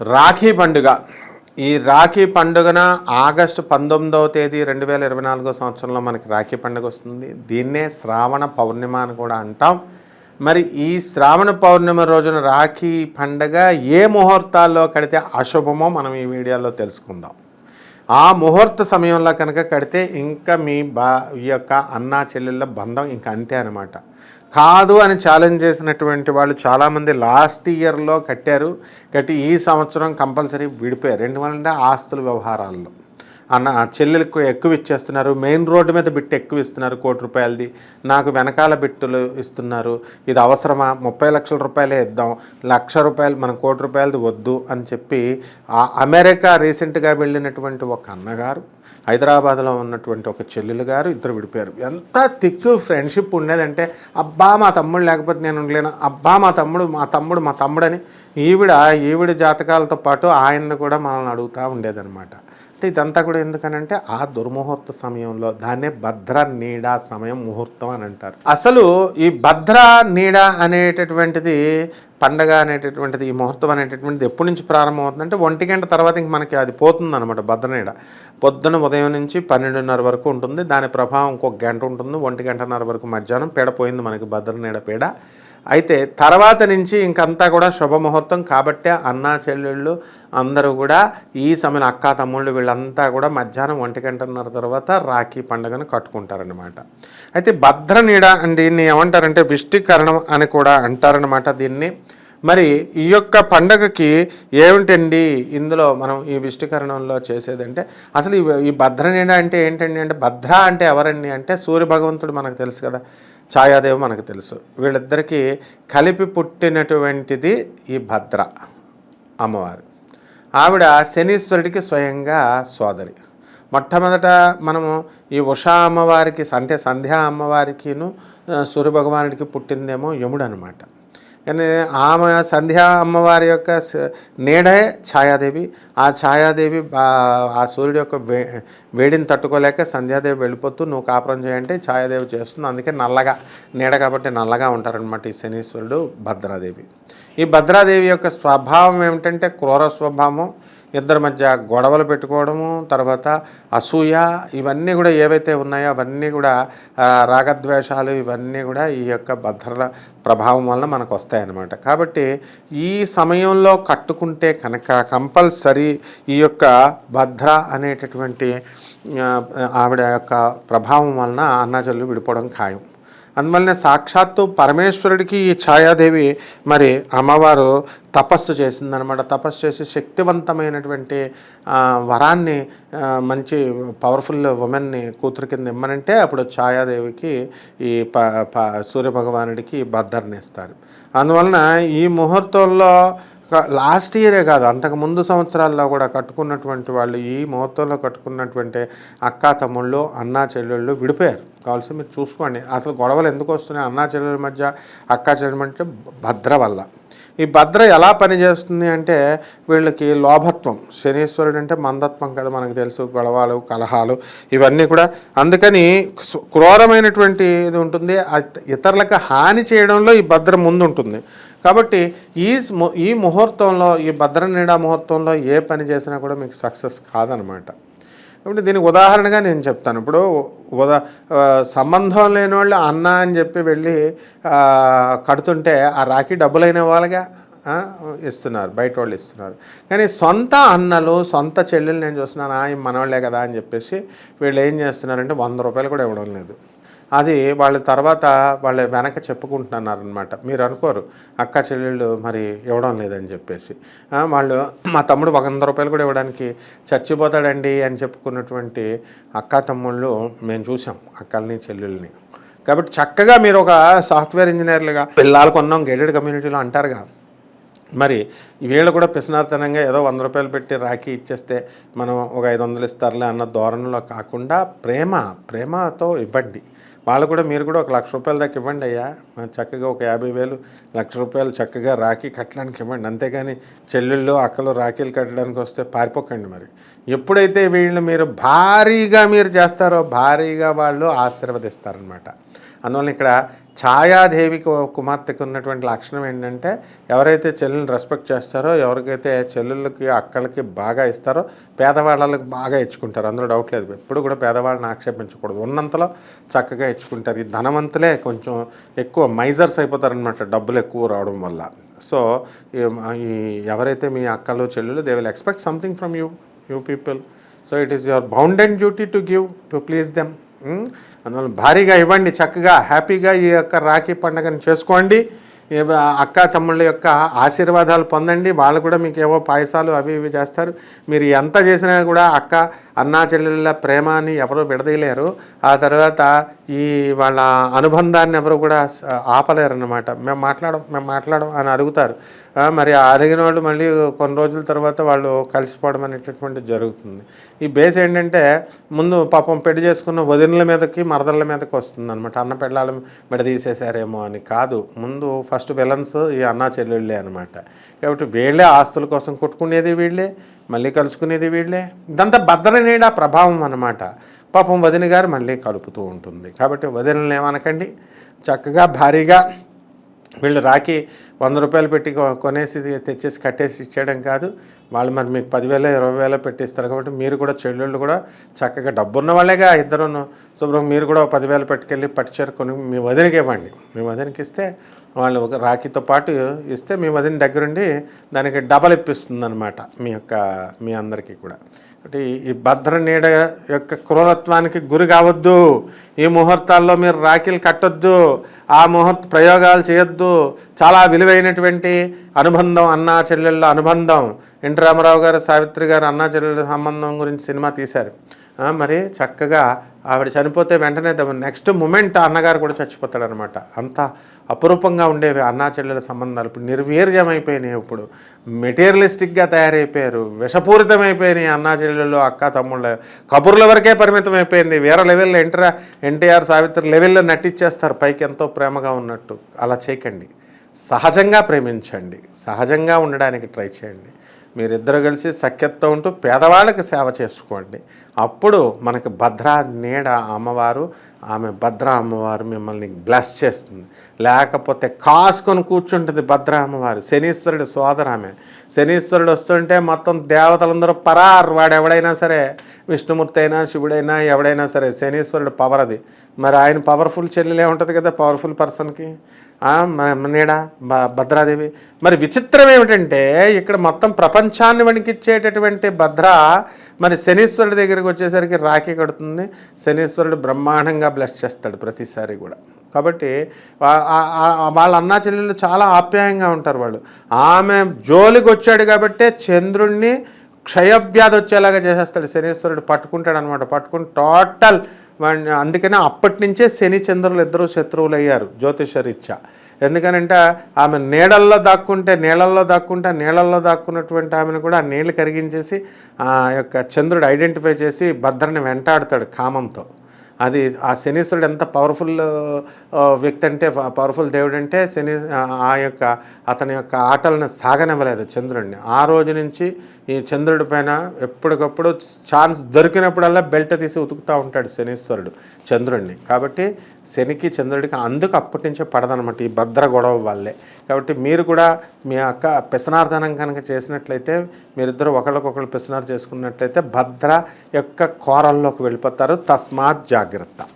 రాఖీ పండుగ. ఈ రాఖీ పండుగన ఆగస్టు పంతొమ్మిదవ తేదీ రెండు వేల ఇరవై నాలుగో సంవత్సరంలో మనకి రాఖీ పండుగ వస్తుంది. దీన్నే శ్రావణ పౌర్ణిమ అని కూడా అంటాం. మరి ఈ శ్రావణ పౌర్ణిమ రోజున రాఖీ పండగ ఏ ముహూర్తాల్లో కడితే అశుభమో మనం ఈ వీడియోలో తెలుసుకుందాం. ఆ ముహూర్త సమయంలో కనుక కడితే ఇంకా మీ బా ఈ యొక్క అన్నా చెల్లెళ్ళ బంధం ఇంకా అంతే అనమాట కాదు అని ఛాలెంజ్ చేసినటువంటి వాళ్ళు చాలామంది లాస్ట్ ఇయర్లో కట్టారు. కట్టి ఈ సంవత్సరం కంపల్సరీ విడిపోయారు. ఎందువల్ల ఆస్తుల వ్యవహారాల్లో. అన్న చెల్లెలకు ఎక్కువ ఇచ్చేస్తున్నారు. మెయిన్ రోడ్డు మీద బిట్ ఎక్కువ ఇస్తున్నారు కోటి రూపాయలది. నాకు వెనకాల బిట్టులు ఇస్తున్నారు. ఇది అవసరమా? ముప్పై లక్షల రూపాయలే ఇద్దాం. లక్ష రూపాయలు మన కోటి రూపాయలది వద్దు అని చెప్పి అమెరికా రీసెంట్గా వెళ్ళినటువంటి ఒక అన్నగారు హైదరాబాద్లో ఉన్నటువంటి ఒక చెల్లెలు గారు ఇద్దరు విడిపోయారు. ఎంత తిక్కు ఫ్రెండ్షిప్ ఉండేదంటే అబ్బా మా తమ్ముడు లేకపోతే నేను ఉండలేను అబ్బా మా తమ్ముడు మా తమ్ముడు మా తమ్ముడని ఈవిడ ఈవిడ జాతకాలతో పాటు ఆయన్ని కూడా మనల్ని అడుగుతూ ఉండేదన్నమాట. అంటే ఇదంతా కూడా ఎందుకనంటే ఆ దుర్ముహూర్త సమయంలో దాన్నే భద్ర నీడ సమయం ముహూర్తం అని అంటారు. అసలు ఈ భద్ర నీడ అనేటటువంటిది పండగ అనేటటువంటిది ఈ ముహూర్తం అనేటటువంటిది ఎప్పటి నుంచి ప్రారంభం అవుతుందంటే ఒంటి గంట తర్వాత ఇంక మనకి అది పోతుంది అనమాట భద్రనీడ పొద్దున ఉదయం నుంచి పన్నెండున్నర వరకు ఉంటుంది. దాని ప్రభావం ఇంకొక గంట ఉంటుంది. ఒంటి గంటన్నర వరకు మధ్యాహ్నం పీడ పోయింది మనకి భద్రనీడ పీడ. అయితే తర్వాత నుంచి ఇంకంతా కూడా శుభముహూర్తం కాబట్టే అన్నా చెల్లెళ్ళు అందరూ కూడా ఈ సమయం అక్క తమ్ముళ్ళు వీళ్ళంతా కూడా మధ్యాహ్నం ఒంటి గంటన్నర తర్వాత రాఖీ పండుగను కట్టుకుంటారనమాట అయితే భద్రనీడ అండి దీన్ని ఏమంటారంటే విష్టికరణం అని కూడా అంటారనమాట దీన్ని. మరి ఈ యొక్క పండగకి ఏమిటండి ఇందులో మనం ఈ విష్టికరణంలో చేసేదంటే అసలు ఈ ఈ భద్రనీడ అంటే ఏంటండి? అంటే భద్ర అంటే ఎవరండి? అంటే సూర్య భగవంతుడు మనకు తెలుసు కదా. ఛాయాదేవి మనకు తెలుసు. వీళ్ళిద్దరికీ కలిపి పుట్టినటువంటిది ఈ భద్ర అమ్మవారు. ఆవిడ శనీశ్వరుడికి స్వయంగా సోదరి. మొట్టమొదట మనము ఈ ఉషా అమ్మవారికి అంటే సంధ్యా అమ్మవారికిను సూర్యభగవానుడికి పుట్టిందేమో యముడు అనమాట కానీ ఆమె సంధ్యా అమ్మవారి యొక్క నీడే ఛాయాదేవి. ఆ ఛాయాదేవి ఆ సూర్యుడు యొక్క వే వేడిని తట్టుకోలేక సంధ్యాదేవి వెళ్ళిపోతూ నువ్వు కాపురం చేయంటే ఛాయాదేవి చేస్తుంది. అందుకే నల్లగా నీడ కాబట్టి నల్లగా ఉంటారనమాట ఈ శనీశ్వరుడు భద్రాదేవి. ఈ భద్రాదేవి యొక్క స్వభావం ఏమిటంటే క్రూర స్వభావం. ఇద్దరి మధ్య గొడవలు పెట్టుకోవడము తర్వాత అసూయ ఇవన్నీ కూడా ఏవైతే ఉన్నాయో అవన్నీ కూడా రాగద్వేషాలు ఇవన్నీ కూడా ఈ యొక్క భద్రల ప్రభావం వలన మనకు వస్తాయన్నమాట. కాబట్టి ఈ సమయంలో కట్టుకుంటే కనుక కంపల్సరీ ఈ యొక్క భద్ర అనేటటువంటి ఆవిడ యొక్క ప్రభావం వలన అన్నాజల్లు విడిపోవడం ఖాయం. అందువల్లనే సాక్షాత్తు పరమేశ్వరుడికి ఈ ఛాయాదేవి మరి అమ్మవారు తపస్సు చేసిందనమాట తపస్సు చేసి శక్తివంతమైనటువంటి వరాన్ని మంచి పవర్ఫుల్ ఉమెన్ని కూతురు కింద ఇమ్మనంటే అప్పుడు ఛాయాదేవికి ఈ ప ప సూర్యభగవానుడికి బద్దర్నిస్తారు అందువలన ఈ ముహూర్తంలో లాస్ట్ ఇయరే కాదు అంతకు ముందు సంవత్సరాల్లో కూడా కట్టుకున్నటువంటి వాళ్ళు ఈ ముహూర్తంలో కట్టుకున్నటువంటి అక్కా తమ్ముళ్ళు అన్నా చెల్లెళ్ళు విడిపోయారు. కావాల్సి మీరు చూసుకోండి. అసలు గొడవలు ఎందుకు వస్తున్నాయి? అన్నా చెల్లెల మధ్య అక్కా చెల్లెల మధ్య భద్ర వల్ల ఈ భద్ర ఎలా పనిచేస్తుంది అంటే వీళ్ళకి లోభత్వం శనీశ్వరుడు అంటే మందత్వం కదా మనకు తెలుసు గొడవలు కలహాలు ఇవన్నీ కూడా. అందుకని క్రూరమైనటువంటి ఇది ఉంటుంది ఇతరులకు హాని చేయడంలో ఈ భద్ర ముందు ఉంటుంది కాబట్టి ఈ ము- ఈ ముహూర్తంలో ఈ భద్ర నీడా ముహూర్తంలో ఏ పని చేసినా కూడా మీకు సక్సెస్ కాదనమాట. ఇప్పుడు దీనికి ఉదాహరణగా నేను చెప్తాను. ఇప్పుడు ఉదా సంబంధం లేని వాళ్ళు అన్న అని చెప్పి వెళ్ళి కడుతుంటే ఆ రాఖీ డబ్బులైన వాళ్ళగా ఇస్తున్నారు బయట వాళ్ళు ఇస్తున్నారు. కానీ సొంత అన్నలు సొంత చెల్లెలు నేను చూస్తున్నాను ఆయన మనవాళ్ళే కదా అని చెప్పేసి వీళ్ళు ఏం చేస్తున్నారంటే వంద రూపాయలు కూడా ఇవ్వడం లేదు. అది వాళ్ళ తర్వాత వాళ్ళ వెనక చెప్పుకుంటున్నారు అనమాట మీరు అనుకోరు అక్క చెల్లెళ్ళు మరి ఇవ్వడం లేదని చెప్పేసి. వాళ్ళు మా తమ్ముడు ఒక వంద రూపాయలు కూడా ఇవ్వడానికి చచ్చిపోతాడండి అని చెప్పుకున్నటువంటి అక్క తమ్ముళ్ళు మేము చూసాం అక్కల్ని చెల్లెళ్ళని కాబట్టి చక్కగా మీరు ఒక సాఫ్ట్వేర్ ఇంజనీర్లుగా పిల్లలు కొన్నాం గేటెడ్ కమ్యూనిటీలో అంటారుగా. మరి వీళ్ళు కూడా పిసినార్తనంగా ఏదో వంద రూపాయలు పెట్టి రాఖీ ఇచ్చేస్తే మనం ఒక ఐదు వందలు ఇస్తారులే అన్న ధోరణిలో కాకుండా ప్రేమ ప్రేమతో ఇవ్వండి. వాళ్ళు కూడా మీరు కూడా ఒక లక్ష రూపాయల దాకా ఇవ్వండి అయ్యా. చక్కగా ఒక యాభై వేలు లక్ష రూపాయలు చక్కగా రాఖీ కట్టడానికి ఇవ్వండి. అంతేగాని చెల్లెళ్ళు అక్కలు రాఖీలు కట్టడానికి వస్తే పారిపోకండి మరి. ఎప్పుడైతే వీళ్ళు మీరు భారీగా మీరు చేస్తారో భారీగా వాళ్ళు ఆశీర్వదిస్తారనమాట అందువల్ల ఇక్కడ ఛాయాదేవికి ఓ కుమార్తెకి ఉన్నటువంటి లక్షణం ఏంటంటే ఎవరైతే చెల్లెల్ని రెస్పెక్ట్ చేస్తారో ఎవరికైతే చెల్లెళ్ళకి అక్కలకి బాగా ఇస్తారో పేదవాళ్ళకి బాగా ఇచ్చుకుంటారు. అందులో డౌట్ లేదు. ఎప్పుడు కూడా పేదవాళ్ళని ఆక్షేపించకూడదు. ఉన్నంతలో చక్కగా ఇచ్చుకుంటారు. ఈ ధనవంతులే కొంచెం ఎక్కువ మైజర్స్ అయిపోతారనమాట డబ్బులు ఎక్కువ రావడం వల్ల. సో ఈ- ఈ ఎవరైతే మీ అక్కలు చెల్లెలు they will expect something from you you people so it is your bound and duty to give to please them అందువల్ల భారీగా ఇవ్వండి చక్కగా హ్యాపీగా ఈ యొక్క రాఖీ పండుగను చేసుకోండి. అక్క తమ్ముళ్ళ యొక్క ఆశీర్వాదాలు పొందండి. వాళ్ళు కూడా మీకు ఏవో పాయసాలు అవి ఇవి చేస్తారు. మీరు ఎంత చేసినా కూడా అక్క అన్నా చెల్లెళ్ళ ప్రేమాని ఎవరూ విడదీయలేరు. ఆ తర్వాత ఈ వాళ్ళ అనుబంధాన్ని ఎవరు కూడా ఆపలేరు అనమాట మేము మాట్లాడం మేము మాట్లాడం అని అడుగుతారు. మరి అడిగిన వాళ్ళు మళ్ళీ కొన్ని రోజుల తర్వాత వాళ్ళు కలిసిపోవడం అనేటటువంటి జరుగుతుంది. ఈ బేస్ ఏంటంటే ముందు పాపం పెళ్ళి చేసుకున్న వదినల మీదకి మరదళ్ళ మీదకి వస్తుంది అనమాట అన్న పెళ్ళాల విడదీసేశారేమో అని కాదు. ముందు ఫస్ట్ విలన్స్ ఈ అన్నా చెల్లెళ్ళే అనమాట కాబట్టి వీళ్ళే ఆస్తుల కోసం కొట్టుకునేది వీళ్ళే. మళ్ళీ కలుసుకునేది వీళ్ళే. ఇదంతా భద్రనీడ ప్రభావం అన్నమాట. పాపం వదిన గారు మళ్ళీ కలుపుతూ ఉంటుంది. కాబట్టి వదినలు ఏమనకండి. చక్కగా భారీగా వీళ్ళు రాకి వంద రూపాయలు పెట్టి కొనేసి తెచ్చేసి కట్టేసి ఇచ్చేయడం కాదు. వాళ్ళు మరి మీకు పదివేల ఇరవై వేల పెట్టిస్తారు కాబట్టి మీరు కూడా చెల్లెళ్ళు కూడా చక్కగా డబ్బున్న వాళ్ళేగా ఇద్దరును. శుభ్రం మీరు కూడా ఒక పదివేలు పెట్టుకెళ్ళి పట్టుచీర కొని మీ వదినకి ఇవ్వండి. మీ వదినకి ఇస్తే వాళ్ళు ఒక రాఖీతో పాటు ఇస్తే మీ వదిన దగ్గరుండి దానికి డబల్ ఇప్పిస్తుంది అనమాట మీ యొక్క మీ అందరికీ కూడా. ఒకటి ఈ భద్ర నీడ యొక్క క్రూరత్వానికి గురి కావద్దు. ఈ ముహూర్తాల్లో మీరు రాఖీలు కట్టొద్దు. ఆ ముహూర్త ప్రయోగాలు చేయొద్దు. చాలా విలువైనటువంటి అనుబంధం అన్నా చెల్లెళ్ళ అనుబంధం. ఎన్టీ రామారావు గారు సావిత్రి గారు అన్నా చెల్లెళ్ళ సంబంధం గురించి సినిమా తీశారు. మరి చక్కగా ఆవిడ చనిపోతే వెంటనే నెక్స్ట్ మూమెంట్ అన్నగారు కూడా చచ్చిపోతాడు అనమాట అంత అపురూపంగా ఉండేవి అన్నా చెల్లెల సంబంధాలు ఇప్పుడు నిర్వీర్యమైపోయినాయి ఇప్పుడు. మెటీరియలిస్టిక్గా తయారైపోయారు. విషపూరితమైపోయినాయి అన్నా చెల్లెళ్ళు అక్క తమ్ముళ్ళ. కబుర్ల వరకే పరిమితం అయిపోయింది వేరే లెవెల్లో ఎన్టీఆర్ ఎన్టీఆర్ సావిత్రి లెవెల్లో నటించేస్తారు పైకి ఎంతో ప్రేమగా ఉన్నట్టు. అలా చేయకండి. సహజంగా ప్రేమించండి. సహజంగా ఉండడానికి ట్రై చేయండి. మీరిద్దరు కలిసి సఖ్యతతో ఉంటూ పేదవాళ్ళకి సేవ చేసుకోండి. అప్పుడు మనకి భద్రా నీడ అమ్మవారు ఆమె భద్ర అమ్మవారు మిమ్మల్ని బ్లెస్ చేస్తుంది. లేకపోతే కాసుకొని కూర్చుంటుంది భద్ర అమ్మవారు శనీశ్వరుడు సోదరు ఆమె. శనీశ్వరుడు వస్తుంటే మొత్తం దేవతలందరూ పరార్. వాడు ఎవడైనా సరే విష్ణుమూర్తి అయినా శివుడైనా ఎవడైనా సరే శనీశ్వరుడు పవర్ అది. మరి ఆయన పవర్ఫుల్ చెల్లెలే ఉంటుంది కదా పవర్ఫుల్ పర్సన్కి నీడ భద్రాదేవి. మరి విచిత్రం ఏమిటంటే ఇక్కడ మొత్తం ప్రపంచాన్ని వణికిచ్చేటటువంటి భద్ర మరి శనీశ్వరుడి దగ్గరికి వచ్చేసరికి రాఖీ కడుతుంది. శనీశ్వరుడు బ్రహ్మాండంగా బ్లెస్ చేస్తాడు ప్రతిసారి కూడా. కాబట్టి వాళ్ళ అన్నా చెల్లెళ్ళు చాలా ఆప్యాయంగా ఉంటారు వాళ్ళు. ఆమె జోలికి వచ్చాడు కాబట్టే చంద్రుణ్ణి క్షయవ్యాధి వచ్చేలాగా చేసేస్తాడు. శనీశ్వరుడు పట్టుకుంటాడు అనమాట పట్టుకుని టోటల్ అందుకనే అప్పటి నుంచే శని చంద్రులు ఇద్దరు శత్రువులు అయ్యారు జ్యోతిషరీత్యా. ఎందుకనంటే ఆమె నీళ్ళల్లో దాక్కుంటే నీళ్ళల్లో దాక్కుంటే నీళ్ళల్లో దాక్కున్నటువంటి ఆమెను కూడా ఆ నీళ్ళు కరిగించేసి ఆ యొక్క చంద్రుడు ఐడెంటిఫై చేసి భద్రని వెంటాడతాడు కామంతో. అది ఆ శనీశ్వరుడు ఎంత పవర్ఫుల్ వ్యక్తి అంటే పవర్ఫుల్ దేవుడు అంటే శని ఆ, యొక్క అతని యొక్క ఆటలను సాగనివ్వలేదు చంద్రుడిని. ఆ రోజు నుంచి ఈ చంద్రుడి పైన ఎప్పటికప్పుడు ఛాన్స్ దొరికినప్పుడల్లా బెల్ట్ తీసి ఉతుకుతూ ఉంటాడు శనీశ్వరుడు చంద్రుడిని. కాబట్టి శనికి చంద్రుడికి అందుకు అప్పటి నుంచే పడదనమాట ఈ భద్ర గొడవ వల్లే. కాబట్టి మీరు కూడా మీ అక్క పెసనార్దనం కనుక చేసినట్లయితే మీరిద్దరు ఒకరికొకరు పెసనార్ చేసుకున్నట్లయితే భద్ర యొక్క కోరల్లోకి వెళ్ళిపోతారు. తస్మాత్ జాగ్రత్త. ജാഗ്രത